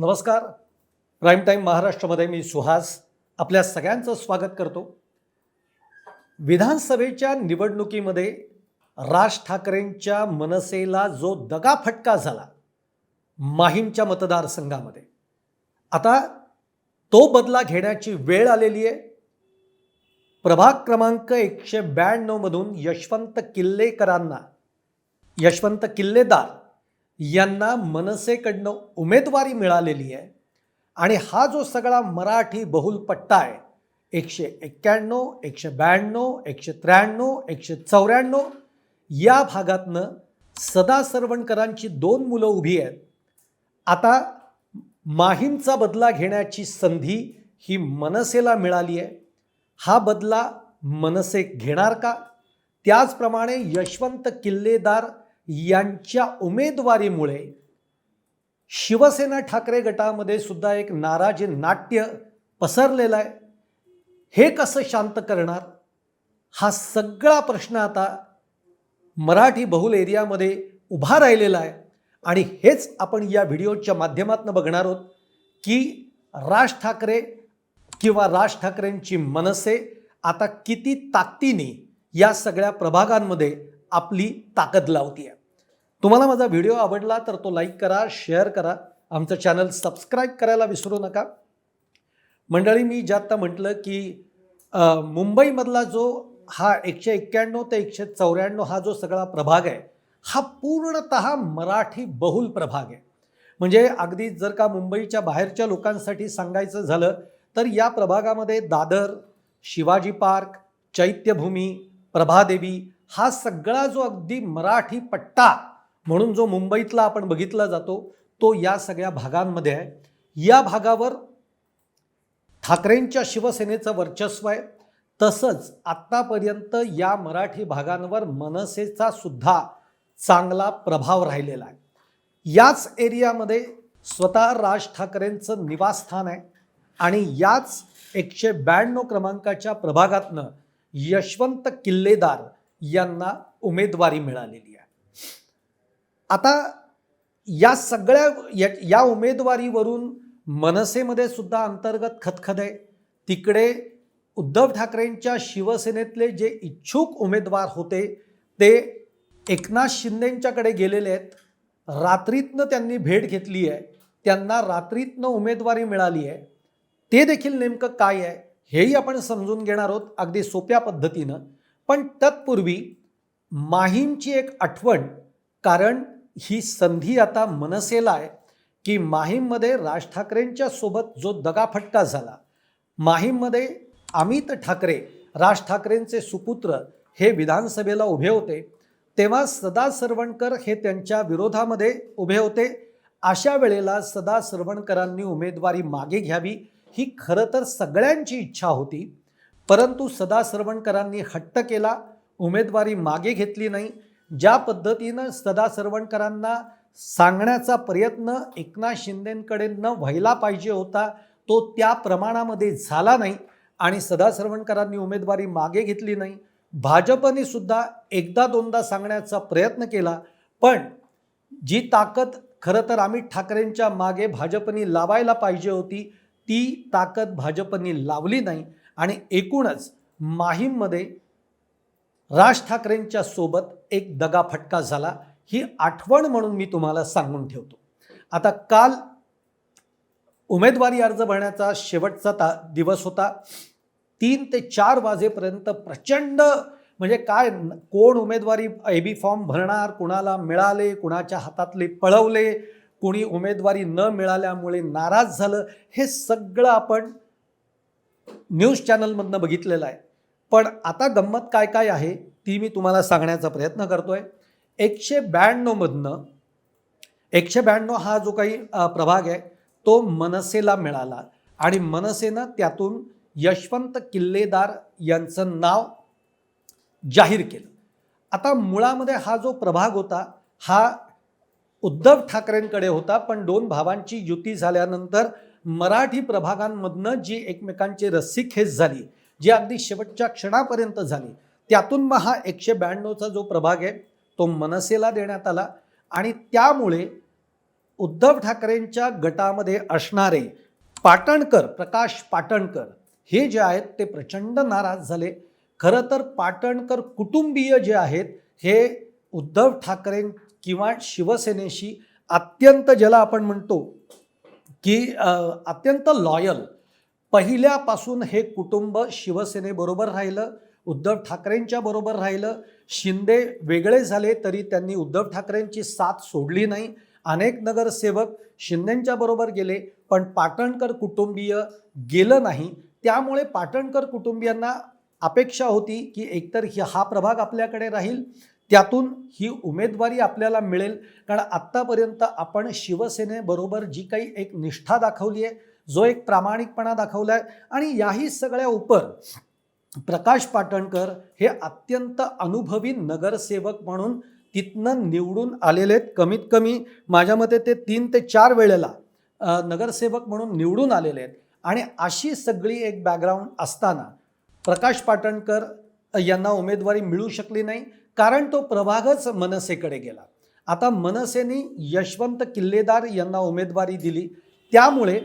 नमस्कार. Prime time महाराष्ट्रामध्ये मी सुहास आपल्या सगळ्यांचं स्वागत करतो. विधानसभेच्या निवडणुकीमध्ये राज ठाकरेंच्या मनसेला जो दगाफटका झाला माहीमच्या मतदारसंघामध्ये. आता तो बदला घेण्याची वेळ आलेली आहे. प्रभाग क्रमांक एकशे ब्याण्णवमधून यशवंत किल्लेकरांना यशवंत किल्लेदार यांना मनसेकडनं उमेदवारी मिळालेली आहे. आणि हा जो सगळा मराठी बहुल पट्टा आहे एकशे एक्क्याण्णव एकशे ब्याण्णव एकशे त्र्याण्णव एकशे चौऱ्याण्णव या भागातनं सदा सरवणकरांची दोन मुलं उभी आहेत. आता माहीमचा बदला घेण्याची संधी ही मनसेला मिळाली आहे. हा बदला मनसे घेणार का? त्याचप्रमाणे यशवंत किल्लेदार यांच्या उमेदवारीमुळे शिवसेना ठाकरे गटामध्ये सुद्धा एक नाराजी नाट्य पसरलेलं आहे. हे कसं शांत करणार? हा सगळा प्रश्न आता मराठी बहुल एरियामध्ये उभा राहिलेला आहे. आणि हेच आपण या व्हिडिओच्या माध्यमातून बघणार आहोत की राज ठाकरे किंवा राज ठाकरेंची मनसे आता किती ताकदीने या सगळ्या प्रभागांमध्ये आपली ताकद लावती आहे तुम्हाला माझा व्हिडिओ आवडला तर तो लाईक करा शेअर करा. आमचं चॅनल सबस्क्राईब करायला विसरू नका. मंडळी मी ज्यात आत्ता म्हटलं की मुंबईमधला जो हा एकशे एक्क्याण्णव ते एकशे चौऱ्याण्णव हा जो सगळा प्रभाग आहे हा पूर्णत मराठी बहुल प्रभाग आहे. म्हणजे अगदी जर का मुंबईच्या बाहेरच्या लोकांसाठी सांगायचं झालं तर या प्रभागामध्ये दादर शिवाजी पार्क चैत्यभूमी प्रभादेवी हा सगळा जो अगदी मराठी पट्टा म्हणून जो मुंबईतला आपण बघितला जातो तो या सगळ्या भागांमध्ये आहे. या भागावर ठाकरेंच्या शिवसेनेचं वर्चस्व आहे. तसंच आत्तापर्यंत या मराठी भागांवर मनसेचा सुद्धा चांगला प्रभाव राहिलेला आहे. याच एरियामध्ये स्वतः राज ठाकरेंचं निवासस्थान आहे आणि याच एकशे ब्याण्णव क्रमांकाच्या प्रभागातनं यशवंत किल्लेदार यांना उमेदवारी मिळालेली आता या सगळ्या या या उमेदवारीवरून मनसेमध्ये सुद्धा अंतर्गत खतखत आहे तिकडे उद्धव ठाकरेंच्या शिवसेनेतले जे इच्छुक उमेदवार होते ते एकनाथ शिंदेंच्याकडे गेलेले आहेत. रात्रीतनं त्यांनी भेट घेतली आहे. त्यांना रात्रीतनं उमेदवारी मिळाली आहे. ते देखील नेमकं काय आहे हेही आपण समजून घेणार आहोत अगदी सोप्या पद्धतीनं. पण तत्पूर्वी माहीमची एक आठवण कारण ही संधी आता मनसेला आहे की माहीममध्ये राज ठाकरेंच्या सोबत जो दगाफटका झाला माहीममध्ये अमित ठाकरे राज ठाकरेंचे सुपुत्र हे विधानसभेला उभे होते तेव्हा सदा सरवणकर हे त्यांच्या विरोधामध्ये उभे होते. अशा वेळेला सदा सरवणकरांनी उमेदवारी मागे घ्यावी ही खरं तर सगळ्यांची इच्छा होती परंतु सदा सरवणकरांनी हट्ट केला उमेदवारी मागे घेतली नाही. ज्या पद्धतीनं सदा सरवणकरांना सांगण्याचा प्रयत्न एकनाथ शिंदेंकडे न व्हायला पाहिजे होता तो त्या प्रमाणामध्ये झाला नाही आणि सदा सरवणकरांनी उमेदवारी मागे घेतली नाही. भाजपने सुद्धा एकदा दोनदा सांगण्याचा प्रयत्न केला पण जी ताकद खरं तर अमित ठाकरेंच्या मागे भाजपनी लावायला पाहिजे होती ती ताकद भाजपनी लावली नाही. आणि एकूणच माहीममध्ये राज ठाकरेंच्या सोबत एक दगाफटका झाला. ही आठवण म्हणून मी तुम्हाला सांगून ठेवतो. आता काल उमेदवारी अर्ज भरण्याचा शेवटचा ता दिवस होता. तीन ते चार वाजेपर्यंत प्रचंड म्हणजे काय कोण उमेदवारी ए बी फॉर्म भरणार कुणाला मिळाले कुणाच्या हातातले पळवले कोणी उमेदवारी न मिळाल्यामुळे नाराज झालं हे सगळं आपण न्यूज चॅनलमधनं बघितलेलं आहे. पण आता गंमत काय काय आहे ती मी तुम्हाला सांगण्याचा प्रयत्न करतो आहे एकशे ब्याण्णवमधनं एकशे ब्याण्णव हा जो काही प्रभाग आहे तो मनसेला मिळाला. आणि मनसेनं त्यातून यशवंत किल्लेदार यांचं नाव जाहीर केलं. आता मुळामध्ये हा जो प्रभाग होता हा उद्धव ठाकरेंकडे होता पण दोन भावांची युती झाल्यानंतर मराठी प्रभागांमधनं जी एकमेकांची रस्सीखेच झाली जी अगदी शेवटच्या क्षणापर्यंत झाली. त्यातून मग हा एकशे ब्याण्णवचा जो प्रभाग आहे तो मनसेला देण्यात आला आणि त्यामुळे उद्धव ठाकरेंच्या गटामध्ये असणारे पाटणकर प्रकाश पाटणकर हे जे आहेत ते प्रचंड नाराज झाले. खरं तर पाटणकर कुटुंबीय जे आहेत हे उद्धव ठाकरे किंवा शिवसेनेशी अत्यंत ज्याला आपण म्हणतो की अत्यंत लॉयल पहिल्यापासून हे कुटुंब शिवसेनेबरोबर राहिलं उद्धव ठाकरेंच्या बरोबर राहिलं शिंदे वेगळे झाले तरी त्यांनी उद्धव ठाकरेंची साथ सोडली नाही. अनेक नगरसेवक शिंदेंच्या बरोबर गेले पण पाटणकर कुटुंबीय गेलं नाही. त्यामुळे पाटणकर कुटुंबियांना अपेक्षा होती की एकतर ही हा प्रभाग आपल्याकडे राहील त्यातून ही उमेदवारी आपल्याला मिळेल. कारण आत्तापर्यंत आपण शिवसेनेबरोबर जी काही एक निष्ठा दाखवली आहे जो एक प्रामाणिकपणा दाखवला आहे आणि याही सगळ्या उपर प्रकाश पाटणकर हे अत्यंत अनुभवी नगरसेवक म्हणून तिथनं निवडून आलेले आहेत. कमीत कमी माझ्या मते ते तीन ते चार वेळेला नगरसेवक म्हणून निवडून आलेले आहेत. आणि अशी सगळी एक बॅकग्राऊंड असताना प्रकाश पाटणकर यांना उमेदवारी मिळू शकली नाही कारण तो प्रभागच मनसेकडे गेला. आता मनसेने यशवंत किल्लेदार यांना उमेदवारी दिली. त्यामुळे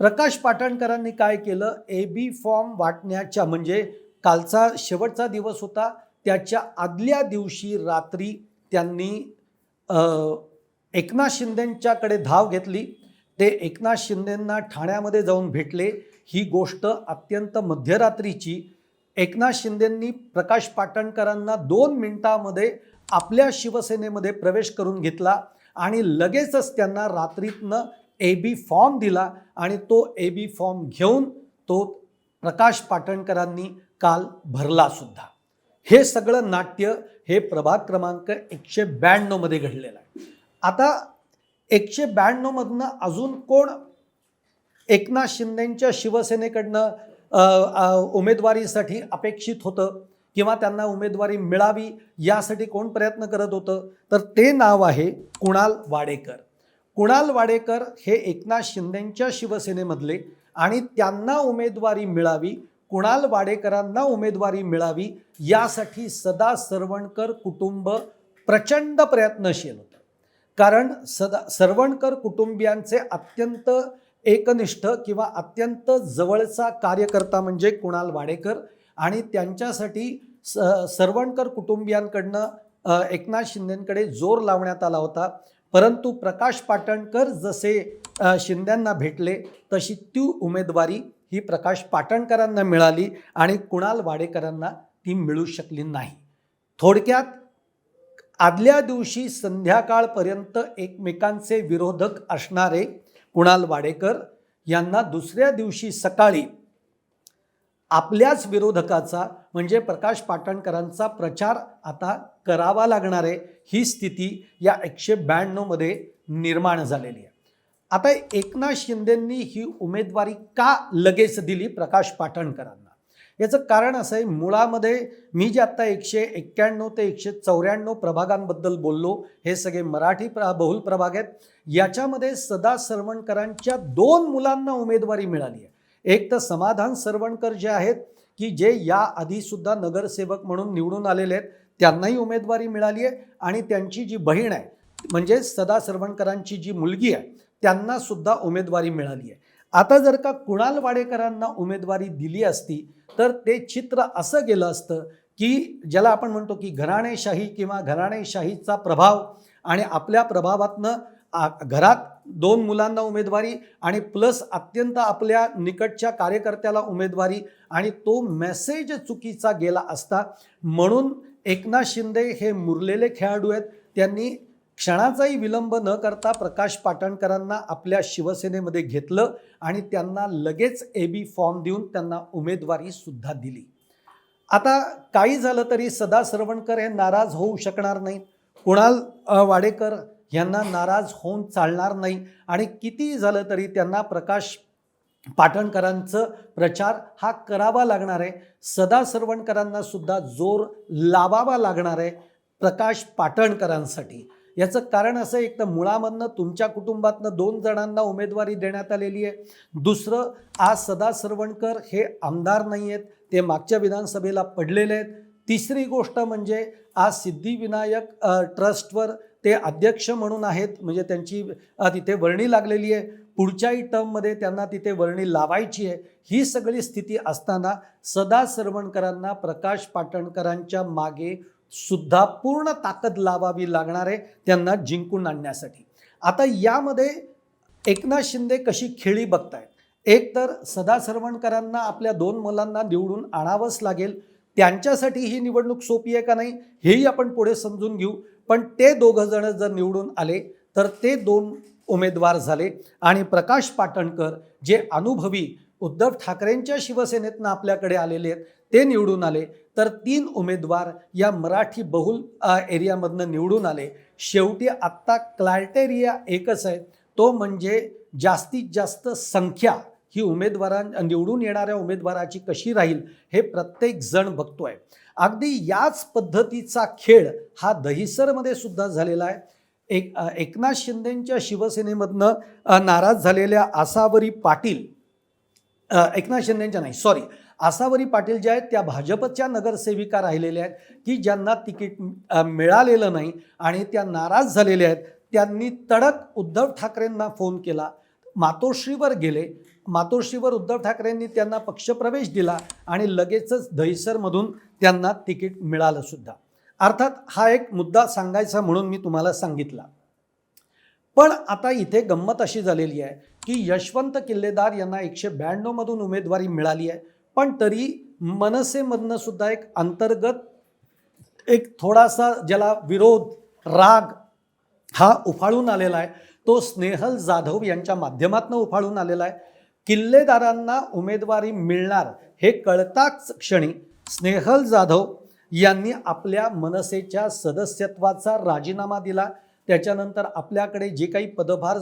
प्रकाश पाटणकरांनी काय केलं? ए बी फॉर्म वाटण्याच्या म्हणजे कालचा शेवटचा दिवस होता. त्याच्या आदल्या दिवशी रात्री त्यांनी एकनाथ शिंदेंच्याकडे धाव घेतली. ते एकनाथ शिंदेंना ठाण्यामध्ये जाऊन भेटले. ही गोष्ट अत्यंत मध्यरात्रीची. एकनाथ शिंदेंनी प्रकाश पाटणकरांना दोन मिनिटामध्ये आपल्या शिवसेनेमध्ये प्रवेश करून घेतला आणि लगेचच त्यांना रात्रीतनं ए बी फॉर्म दिला आणि तो ए बी फॉर्म घेऊन तो प्रकाश पाटणकरांनी काल भरला सुद्धा. हे सगळं नाट्य हे प्रभाग क्रमांक एकशे ब्याण्णवमध्ये घडलेलं आहे. आता एकशे ब्याण्णवमधनं अजून कोण एकनाथ शिंदेंच्या शिवसेनेकडनं उमेदवारीसाठी अपेक्षित होतं किंवा त्यांना उमेदवारी मिळावी यासाठी कोण प्रयत्न करत होतं? तर ते नाव आहे कुणाल वाडेकर. कुणाल वाडेकर हे एकनाथ शिंदेंच्या शिवसेनेमधले आणि त्यांना उमेदवारी मिळावी कुणाल वाडेकरांना उमेदवारी मिळावी यासाठी सदा सरवणकर कुटुंब प्रचंड प्रयत्नशील होतं. कारण सदा सरवणकर कुटुंबियांचे अत्यंत एकनिष्ठ किंवा अत्यंत जवळचा कार्यकर्ता म्हणजे कुणाल वाडेकर आणि त्यांच्यासाठी स सरवणकर कुटुंबियांकडनं एकनाथ शिंदेंकडे जोर लावण्यात आला होता. परंतु प्रकाश पाटणकर जसे शिंद्यांना भेटले तशी ती उमेदवारी ही प्रकाश पाटणकरांना मिळाली आणि कुणाल वाडेकरांना ती मिळू शकली नाही. थोडक्यात आदल्या दिवशी संध्याकाळपर्यंत एकमेकांचे विरोधक असणारे कुणाल वाडेकर यांना दुसऱ्या दिवशी सकाळी आपल्याच विरोधकाचा म्हणजे प्रकाश पाटणकरांचा प्रचार आता करावा लागणार आहे ही स्थिती या एकशे ब्याण्णवमध्ये निर्माण झालेली आहे. आता एकनाथ शिंदेंनी ही उमेदवारी का लगेच दिली प्रकाश पाटणकरांना? याचं कारण असं आहे मुळामध्ये मी जे आत्ता एकशे एक्क्याण्णव ते एकशे चौऱ्याण्णव प्रभागांबद्दल बोललो हे सगळे मराठी प्र बहुल प्रभाग आहेत याच्यामध्ये सदा सरवणकरांच्या दोन मुलांना उमेदवारी मिळाली आहे. एक तर समाधान सरवणकर जे आहेत की जे या आधीसुद्धा नगरसेवक म्हणून निवडून आलेले आहेत त्यांनाही उमेदवारी मिळाली आहे आणि त्यांची जी बहीण आहे म्हणजे सदा सरवणकरांची जी मुलगी आहे त्यांना सुद्धा उमेदवारी मिळाली आहे. आता जर का कुणाल वाडेकरांना उमेदवारी दिली असती तर ते चित्र असं गेलं असतं की ज्याला आपण म्हणतो की घराणेशाही किंवा घराणेशाहीचा प्रभाव आणि आपल्या प्रभावातनं आ- घरात दोन मुलांना उमेदवारी आणि प्लस अत्यंत आपल्या निकटच्या कार्यकर्त्याला उमेदवारी आणि तो मेसेज चुकीचा गेला असता म्हणून एकनाथ शिंदे हे मुरलेले खेळाडू आहेत. त्यांनी क्षणाचाही विलंब न करता प्रकाश पाटणकरांना आपल्या शिवसेनेमध्ये घेतलं आणि त्यांना लगेच ए बी फॉर्म देऊन त्यांना उमेदवारी सुद्धा दिली. आता काही झालं तरी सदा सरवणकर हे नाराज होऊ शकणार नाहीत. कुणाल वाडेकर यांना नाराज होऊन चालणार नाही. आणि कितीही झालं तरी त्यांना प्रकाश पाटणकरांचं प्रचार हा करावा लागणार आहे. सदा सरवणकरांना सुद्धा जोर लावावा लागणार आहे प्रकाश पाटणकरांसाठी. याचं कारण असं एक तर मुळामधनं तुमच्या कुटुंबातनं दोन जणांना उमेदवारी देण्यात आलेली आहे. दुसरं आज सदा सरवणकर हे आमदार नाही आहेत ते मागच्या विधानसभेला पडलेले आहेत. तिसरी गोष्ट म्हणजे आज सिद्धिविनायक ट्रस्टवर ते अध्यक्ष म्हणून आहेत म्हणजे त्यांची तिथे वर्णी लागलेली आहे. पुढच्याही टर्ममध्ये त्यांना तिथे वर्णी लावायची आहे. ही सगळी स्थिती असताना सदा सरवणकरांना प्रकाश पाटणकरांच्या मागे सुद्धा पूर्ण ताकद लावावी लागणार आहे त्यांना जिंकून आणण्यासाठी. आता यामध्ये एकनाथ शिंदे कशी खेळी बघतायत? एक तर सदा सरवणकरांना आपल्या दोन मुलांना निवडून आणावंच लागेल. त्यांच्यासाठी ही निवडणूक सोपी आहे का नाही हेही आपण पुढे समजून घेऊ. पण ते दोघं जण जर निवडून आले तर ते दोन उमेदवार झाले. आणि प्रकाश पाटणकर जे अनुभवी उद्धव ठाकरेंच्या शिवसेनेतनं आपल्याकडे आलेले आहेत ते निवडून आले. तर तीन उमेदवार या मराठी बहुल एरियामधनं निवडून आले. शेवटी आत्ता क्रायटेरिया एकच आहे. तो म्हणजे जास्तीत जास्त संख्या ही उमेदवारां निवडून येणाऱ्या उमेदवाराची कशी राहील हे प्रत्येक जण बघतोय. अगदी याच पद्धतीचा खेळ हा दहिसरमध्ये सुद्धा झालेला आहे. एक एकनाथ शिंदेंच्या शिवसेनेमधनं नाराज झालेल्या आसावरी पाटील एकनाथ शिंदेंच्या नाही सॉरी आसावरी पाटील ज्या आहेत त्या भाजपच्या नगरसेविका राहिलेल्या आहेत की ज्यांना तिकीट मिळालेलं नाही आणि त्या नाराज झालेल्या आहेत त्यांनी तडक उद्धव ठाकरेंना फोन केला. मातोश्रीवर गेले मातोश्रीवर उद्धव ठाकरेंनी त्यांना पक्षप्रवेश दिला आणि लगेचच दहिसरमधून त्यांना तिकीट मिळालं सुद्धा. अर्थात हा एक मुद्दा सांगायचा म्हणून मी तुम्हाला सांगितला. पण आता इथे गंमत अशी झालेली आहे की यशवंत किल्लेदार यांना एकशे ब्याण्णवमधून उमेदवारी मिळाली आहे. पण तरी मनसेमधनं सुद्धा एक अंतर्गत एक थोडासा ज्याला विरोध राग हा उफाळून आलेला आहे. तो स्नेहल जाधव यांच्या माध्यमातून उफाळून आलेला आहे. किल्लेदारांना उमेदवारी मिळणार हे कळताच क्षणी स्नेहल जाधव यांनी आपल्या मनसेच्या सदस्यत्वाचा राजीनामा दिला. त्याच्यानंतर आपल्याकडे जे काही पदभार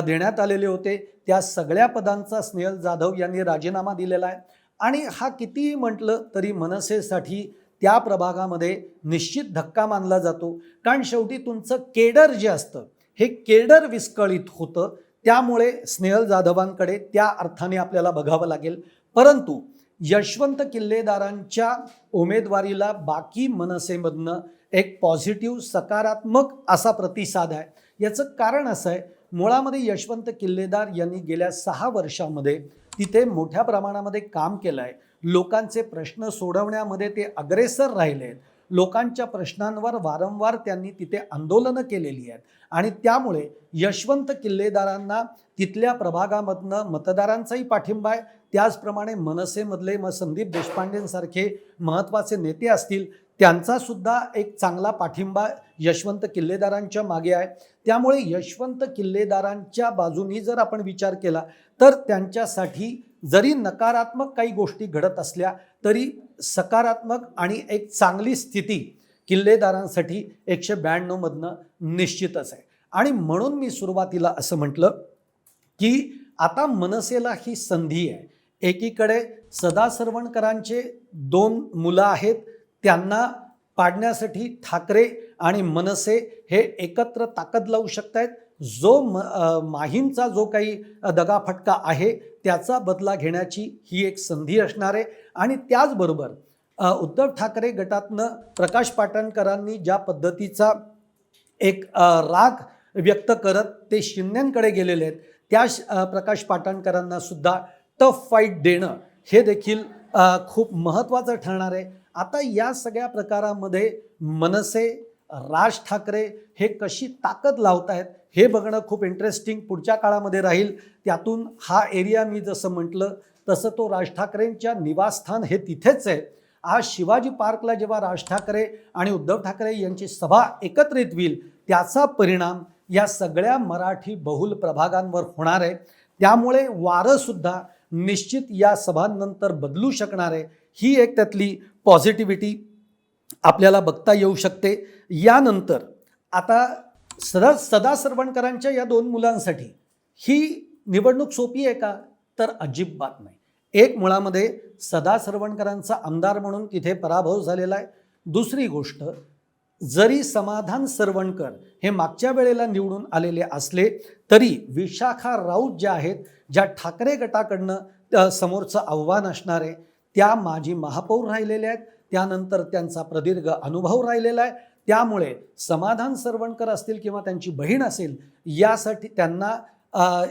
देण्यात आलेले होते त्या सगळ्या पदांचा स्नेहल जाधव यांनी राजीनामा दिलेला आहे. आणि हा कितीही म्हटलं तरी मनसेसाठी त्या प्रभागामध्ये निश्चित धक्का मानला जातो. कारण शेवटी तुमचं केडर जे असतं हे केडर विस्कळीत होतं. त्यामुळे स्नेहल जाधवांकडे त्या अर्थाने आपल्याला बघावं लागेल. परंतु यशवंत किल्लेदारांच्या उमेदवारीला बाकी मनसेमधनं एक पॉझिटिव्ह सकारात्मक असा प्रतिसाद आहे. याचं कारण असं आहे मुळामध्ये यशवंत किल्लेदार यांनी गेल्या सहा वर्षामध्ये तिथे मोठ्या प्रमाणामध्ये काम केलं आहे लोकांचे प्रश्न सोडवण्यामध्ये ते अग्रेसर राहिले आहेत लोकांच्या प्रश्नांवर वारंवार त्यांनी तिथे आंदोलनं केलेली आहेत. आणि त्यामुळे यशवंत किल्लेदारांना तिथल्या प्रभागामधनं मतदारांचाही पाठिंबा आहे. त्याचप्रमाणे मनसेमधले मग संदीप देशपांडेंसारखे महत्त्वाचे नेते असतील त्यांचा सुद्धा एक चांगला पाठिंबा यशवंत किल्लेदारांच्या मागे आहे. त्यामुळे यशवंत किल्लेदारांच्या बाजूनी जर आपण विचार केला तर त्यांच्यासाठी जरी नकारात्मक काही गोष्टी घडत असल्या तरी सकारात्मक आणि एक चांगली स्थिती किल्लेदारांसाठी एकशे ब्याण्णवमधनं निश्चितच आहे. आणि म्हणून मी सुरुवातीला असं म्हटलं की आता मनसेला ही संधी आहे. एकीकडे सदासरवणकरांचे दोन मुलं आहेत त्यांना पाडण्यासाठी ठाकरे आणि मनसे हे एकत्र ताकद लावू शकत आहेत जो म माहींचा माहीमचा जो काही दगाफटका आहे त्याचा बदला घेण्याची ही एक संधी असणार आहे. आणि त्याचबरोबर उद्धव ठाकरे गटातनं प्रकाश पाटणकरांनी ज्या पद्धतीचा एक राग व्यक्त करत ते शिंद्यांकडे गेलेले आहेत त्या श- प्रकाश पाटणकरांना सुद्धा टफ फाईट देणं हे देखील खूप महत्त्वाचं ठरणार आहे. आता या सगळ्या प्रकारामध्ये मनसे राज ठाकरे हे कशी ताकद लावत आहेत हे बघणं खूप इंटरेस्टिंग पुढच्या काळामध्ये राहील. त्यातून हा एरिया मी जसं म्हटलं तसं तो राज ठाकरेंच्या निवासस्थान हे तिथेच आहे. आज शिवाजी पार्कला जेव्हा राज ठाकरे आणि उद्धव ठाकरे यांची सभा एकत्रित होईल त्याचा परिणाम या सगळ्या मराठी बहुल प्रभागांवर होणार आहे. त्यामुळे वारंसुद्धा निश्चित या सभांनंतर बदलू शकणार आहे. ही एक त्यातली पॉझिटिव्हिटी आपल्याला बघता येऊ शकते. यानंतर आता सदा सदा सरवणकरांच्या या दोन मुलांसाठी ही निवडणूक सोपी आहे का? तर अजिबात नाही. एक मुळामध्ये सदा सरवणकरांचा आमदार म्हणून तिथे पराभव झालेला आहे. दुसरी गोष्ट जरी समाधान सरवणकर हे मागच्या वेळेला निवडून आलेले असले तरी विशाखा राऊत ज्या आहेत ज्या ठाकरे गटाकडनं समोरचं आव्हान असणार आहे त्या माजी महापौर राहिलेल्या आहेत. त्यानंतर त्यांचा प्रदीर्घ अनुभव राहिलेला आहे. त्यामुळे समाधान सरवणकर असतील किंवा त्यांची बहीण असेल यासाठी त्यांना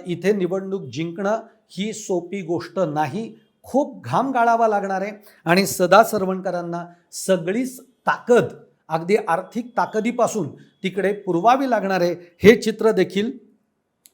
इथे निवडणूक जिंकणं ही सोपी गोष्ट नाही. खूप घाम गाळावा लागणार आहे. आणि सदा सरवणकरांना सगळीच ताकद अगदी आर्थिक ताकदीपासून तिकडे पुरवावी लागणार आहे. हे चित्र देखील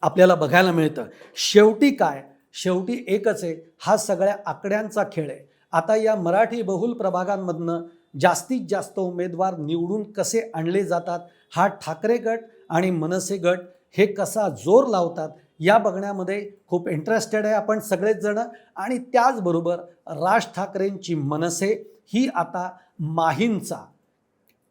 आपल्याला बघायला मिळतं. शेवटी काय? शेवटी एकच आहे. हा सगळ्या आकड्यांचा खेळ आहे. आता या मराठी बहुल प्रभागांमधनं जास्तीत जास्त उमेदवार निवडून कसे आणले जातात हा ठाकरे गट आणि मनसे गट हे कसा जोर लावतात या बघण्यामध्ये खूप इंटरेस्टेड आहे आपण सगळेच जण. आणि त्याचबरोबर राज ठाकरेंची मनसे ही आता माहींचा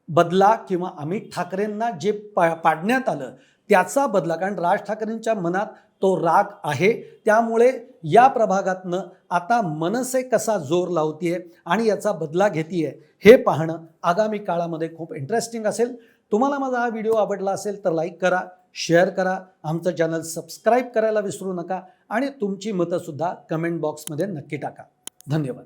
बदला किंवा अमित ठाकरेंना जे पा पाडण्यात आलं त्याचा बदला कारण राज ठाकरेंच्या मनात तो राग आहे. त्यामुळे या प्रभागातनं आता मनसे कसा जोर लावतीये आणि याचा बदला घेतीये हे पाहणं आगामी काळामध्ये खूप इंटरेस्टिंग असेल. तुम्हाला माझा हा व्हिडिओ आवडला असेल तर लाईक करा शेअर करा आमचं चॅनल सबस्क्राईब करायला विसरू नका आणि तुमची मतंसुद्धा कमेंट बॉक्समध्ये नक्की टाका. धन्यवाद.